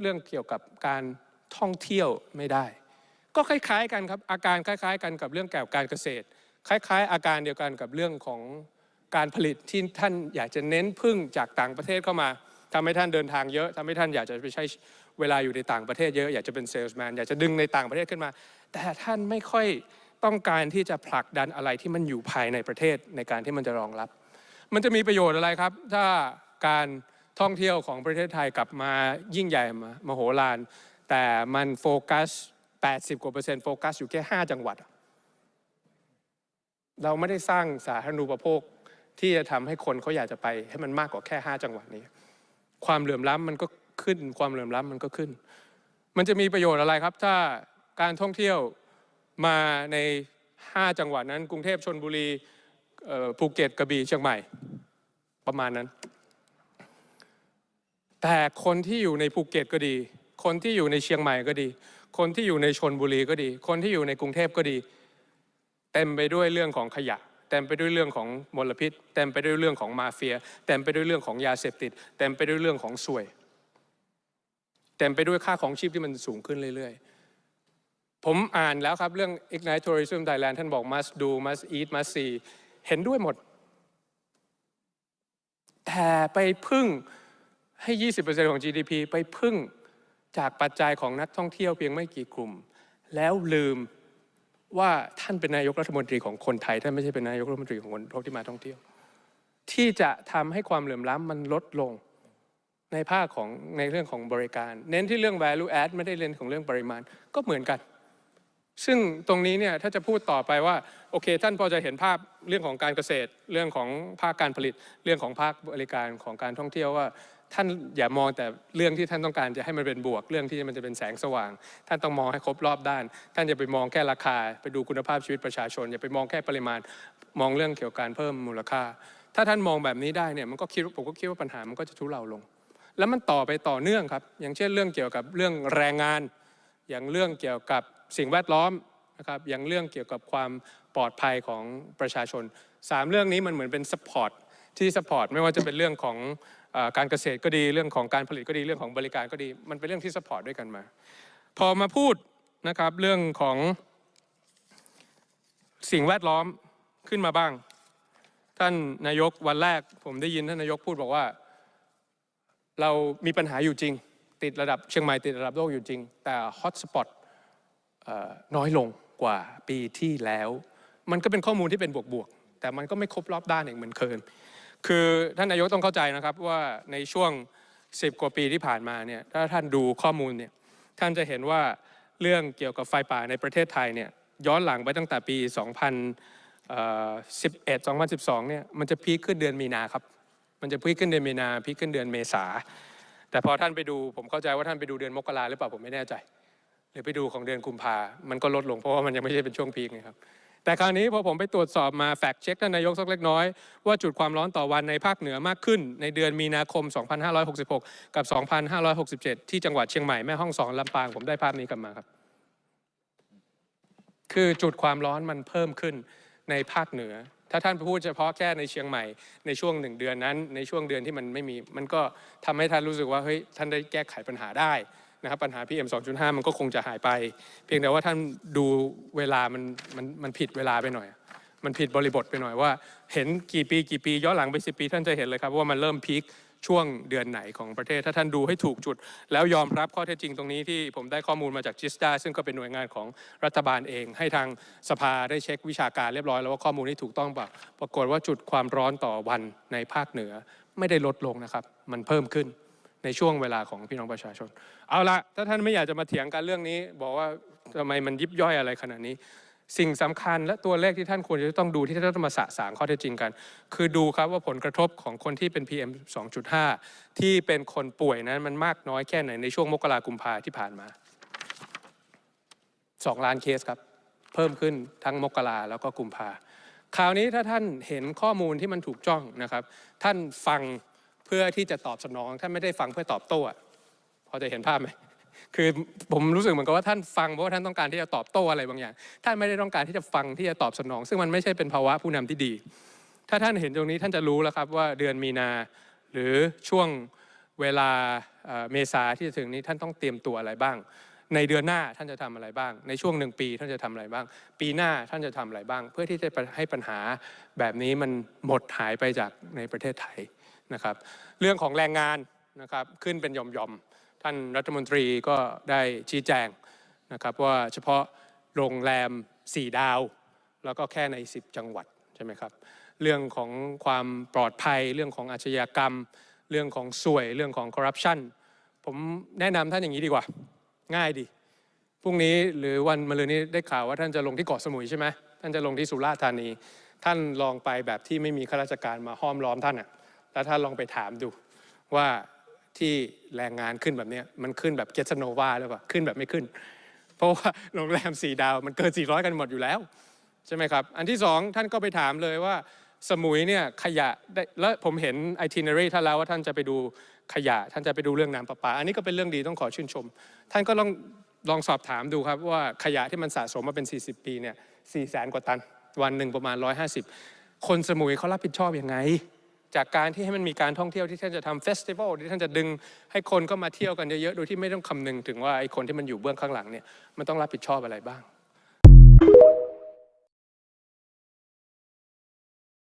เรื่องเกี่ยวกับการท่องเที่ยวไม่ได้ ก็คล้ายๆกันครับอาการคล้าย ๆ กันกับเรื่องเกี่ยวกับการเกษตร คล้าย ๆ อาการเดียวกันกับเรื่องของการผลิตที่ท่านอยากจะเน้นพึ่งจากต่างประเทศเข้ามาทำให้ท่านเดินทางเยอะทำให้ท่านอยากจะไปใช้เวลาอยู่ในต่างประเทศเยอะอยากจะเป็นเซลส์แมนอยากจะดึงในต่างประเทศขึ้นมา แต่ท่านไม่ค่อยต้องการที่จะผลักดันอะไรที่มันอยู่ภายในประเทศในการที่มันจะรองรับ มันจะมีประโยชน์อะไรครับ ถ้าการ ท่องเที่ยวของประเทศไทยกลับมายิ่งใหญ่มามโหฬารแต่มันโฟกัส 80 กว่าเปอร์เซ็นต์โฟกัสอยู่แค่ 5 จังหวัด เราไม่ได้สร้างสาธารณูปโภคที่จะทำให้คนเขาอยากจะไป ให้มันมากกว่าแค่ 5 จังหวัดนี้ ความเหลื่อมล้ำมันก็ขึ้น ความเหลื่อมล้ำมันก็ขึ้น มันจะมีประโยชน์อะไรครับ ถ้าการท่องเที่ยวมาใน 5 จังหวัดนั้น กรุงเทพชนบุรีภูเก็ตกระบี่เชียงใหม่ประมาณนั้น แต่คนที่อยู่ในภูเก็ตก็ดี คนที่อยู่ในเชียงใหม่ก็ดี คนที่อยู่ในชนบุรีก็ดี คนที่อยู่ในกรุงเทพก็ดี เต็มไปด้วยเรื่องของขยะ เต็มไปด้วยเรื่องของมลพิษ เต็มไปด้วยเรื่องของมาเฟีย เต็มไปด้วยเรื่องของยาเสพติด เต็มไปด้วยเรื่องของสวย เต็มไปด้วยค่าของชีพที่มันสูงขึ้นเรื่อย ๆ ผมอ่านแล้วครับเรื่อง Ignite Tourism Thailand ท่านบอก must do must eat must see เห็นด้วยหมด แต่ไปพึ่ง ให้ 20%ของ GDP ไปพึ่งจากปัจจัยของนักท่องเที่ยวเพียงไม่กี่กลุ่ม แล้วลืมว่าท่านเป็นนายกรัฐมนตรีของคนไทยท่านไม่ใช่เป็นนายกรัฐมนตรีของคนที่มาท่องเที่ยว ที่จะทำให้ความเหลื่อมล้ำมันลดลงในภาคของในเรื่องของบริการ เน้นที่เรื่อง value add ไม่ได้เน้นของเรื่องปริมาณก็เหมือนกัน ซึ่งตรงนี้เนี่ยถ้าจะพูดต่อไปว่าโอเค ท่านพอจะเห็นภาพเรื่องของการเกษตร เรื่องของภาคการผลิต เรื่องของภาคบริการของการท่องเที่ยวว่า ท่านอย่ามองแต่เรื่องที่ท่านต้องการจะให้มันเป็นบวกเรื่องที่มันจะเป็นแสงสว่าง ท่านต้องมองให้ครบรอบด้าน ท่านอย่าไปมองแค่ราคา ไปดูคุณภาพชีวิตประชาชน อย่าไปมองแค่ปริมาณ มองเรื่องเกี่ยวกับการเพิ่มมูลค่า ถ้าท่านมองแบบนี้ได้เนี่ยมันก็คิดผมก็คิดว่าปัญหามันก็จะทุเลาลง แล้วมันต่อไปต่อเนื่องครับ อย่างเช่นเรื่องเกี่ยวกับเรื่องแรงงาน อย่างเรื่องเกี่ยวกับสิ่งแวดล้อมนะครับ อย่างเรื่องเกี่ยวกับความปลอดภัยของประชาชนสามเรื่องนี้มันเหมือนเป็นสปอร์ตที่สปอร์ตไม่ว่าจะเป็นเรื่องของ การเกษตรก็ดีเรื่องของการผลิตก็ดีเรื่องของบริการก็ดี มันเป็นเรื่องที่สปอร์ตด้วยกันมา พอมาพูดนะครับเรื่องของสิ่งแวดล้อมขึ้นมาบ้าง ท่านนายกวันแรก ผมได้ยินท่านนายกพูดบอกว่า เรามีปัญหาอยู่จริง ติดระดับเชียงใหม่ติดระดับโลกอยู่จริง แต่ฮอตสปอตน้อยลงกว่าปีที่แล้ว มันก็เป็นข้อมูลที่เป็นบวกๆแต่มันก็ไม่ครบรอบด้านอย่างเหมือนเคย คือท่านนายกต้องเข้าใจนะครับว่าในช่วง 10 กว่าปีที่ผ่านมาเนี่ยถ้าท่านดูข้อมูลเนี่ยท่านจะเห็นว่าเรื่องเกี่ยวกับไฟป่าในประเทศไทยเนี่ยย้อนหลังไปตั้งแต่ปี 2011 2012 เนี่ยมันจะพีคขึ้นเดือนมีนาครับ มันจะพีคขึ้นเดือนมีนาพีคขึ้นเดือนเมษา แต่พอท่านไปดูผมเข้าใจว่าท่านไปดูเดือนมกราหรือเปล่าผมไม่แน่ใจหรือไปดูของเดือนกุมภามันก็ลดลงเพราะว่ามันยังไม่ใช่เป็นช่วงพีคไงครับ แต่คราวนี้พอผมไปตรวจสอบมาแฟกเช็คท่านนายกสักเล็กน้อยว่าจุดความร้อนต่อวันในภาคเหนือมากขึ้น ในเดือนมีนาคม 2566 กับ 2567 ที่จังหวัดเชียงใหม่แม่ฮ่องสอนลำปางผมได้ภาพนี้กลับมาครับ คือจุดความร้อนมันเพิ่มขึ้นในภาคเหนือ ถ้าท่านพูดเฉพาะแค่ในเชียงใหม่ ในช่วงหนึ่งเดือนนั้น ในช่วงเดือนที่มันไม่มี มันก็ทำให้ท่านรู้สึกว่าเฮ้ยท่านได้แก้ไขปัญหาได้ นะครับปัญหา PM 2.5 มันก็คงจะหายไป เพียงแต่ว่าท่านดูเวลามันมันมันผิดเวลาไปหน่อย มันผิดบริบทไปหน่อยว่า เห็นกี่ปีกี่ปีย้อนหลังไปสิปี ท่านจะเห็นเลยครับว่ามันเริ่มพีคช่วงเดือนไหนของประเทศ ถ้าท่านดูให้ถูกจุด แล้วยอมรับข้อเท็จจริงตรงนี้ที่ผมได้ข้อมูลมาจากจิสตาซึ่งก็เป็นหน่วยงานของรัฐบาลเอง ให้ทางสภาได้เช็ควิชาการเรียบร้อยแล้วว่าข้อมูลที่ถูกต้องเปล่าปรากฏว่าจุดความร้อนต่อวันในภาคเหนือไม่ได้ลดลงนะครับ มันเพิ่มขึ้น ในช่วงเวลาของพี่น้องประชาชน เอาละถ้าท่านไม่อยากจะมาเถียงกันเรื่องนี้ บอกว่าทำไมมันยิบย่อยอะไรขนาดนี้ สิ่งสำคัญและตัวเลขที่ท่านควรจะต้องดูที่ท่านต้องมาสะสางข้อเท็จจริงกัน คือดูครับว่าผลกระทบของคนที่เป็น PM 2.5 ที่เป็นคนป่วยนั้นมันมากน้อยแค่ไหนในช่วงมกรากุมภาที่ผ่านมา 2 ล้านเคสครับ เพิ่มขึ้นทั้งมกราแล้วก็กุมภาคราวนี้ถ้าท่านเห็นข้อมูลที่มันถูกจ้องนะครับ ท่านฟัง พื่อที่จะตอบสนองท่านไม่ได้ฟังเพื่อตอบโต้พอจะเห็นภาพไหมคือผมรู้สึกเหมือนกับว่าท่านฟังเพราะว่าท่านต้องการที่จะตอบโต้อะไรบางอย่าง ท่านไม่ได้ต้องการที่จะฟังที่จะตอบสนอง ซึ่งมันไม่ใช่เป็นภาวะผู้นำที่ดี ถ้าท่านเห็นตรงนี้ท่านจะรู้แล้วครับว่าเดือนมีนา หรือช่วงเวลาเอ่อเมษาที่จะถึงนี้ท่านต้องเตรียมตัวอะไรบ้าง ในเดือนหน้าท่านจะทำอะไรบ้าง ในช่วงหนึ่งปีท่านจะทำอะไรบ้าง ปีหน้าท่านจะทำอะไรบ้าง เพื่อที่จะให้ปัญหาแบบนี้มันหมดหายไปจากในประเทศไทย นะครับเรื่องของแรงงานนะครับขึ้นเป็นหย่อมๆท่านรัฐมนตรีก็ได้ชี้แจงนะครับว่าเฉพาะโรงแรม 4 ดาว แล้วก็แค่ใน 10 จังหวัดใช่ไหมครับเรื่องของความปลอดภัย เรื่องของอาชญากรรม เรื่องของสวยเรื่องของคอร์รัปชันผมแนะนำท่านอย่างนี้ดีกว่า ง่ายดีพรุ่งนี้หรือวันมะรืนนี้ได้ข่าวว่าท่านจะลงที่เกาะสมุยใช่ไหมท่านจะลงที่สุราษฎร์ธานี ท่านลองไปแบบที่ไม่มีข้าราชการมาห้อมล้อมท่านอะ แล้วท่าลองไปถามดูว่าที่แรงงานขึ้นแบบนี้มันขึ้นแบบเกสโนวาหรือเปล่าขึ้นแบบไม่ขึ้น เพราะว่าโรงแรมสี่ดาวมันเกิน 400 กันหมดอยู่แล้ว ใช่ไหมครับ อันที่สองท่านก็ไปถามเลยว่าสมุยเนี่ยขยะได้แล้วผมเห็น itinerary ท่านแล้วว่าท่านจะไปดูขยะ ท่านจะไปดูเรื่องน้ำประปา อันนี้ก็เป็นเรื่องดีต้องขอชื่นชม ท่านก็ลองลองสอบถามดูครับว่าขยะที่มันสะสมมาเป็น 40 ปีเนี่ย4แสนกว่าตัน วันหนึ่งประมาณ 150 คนสมุยเขารับผิดชอบยังไง จากการที่ให้มันมีการท่องเที่ยวที่ท่านจะทำเฟสติวัลที่ท่านจะดึงให้คนก็มาเที่ยวกันเยอะๆโดยที่ไม่ต้องคำนึงถึงว่าไอ้คนที่มันอยู่เบื้องข้างหลังเนี่ยมันต้องรับผิดชอบอะไรบ้าง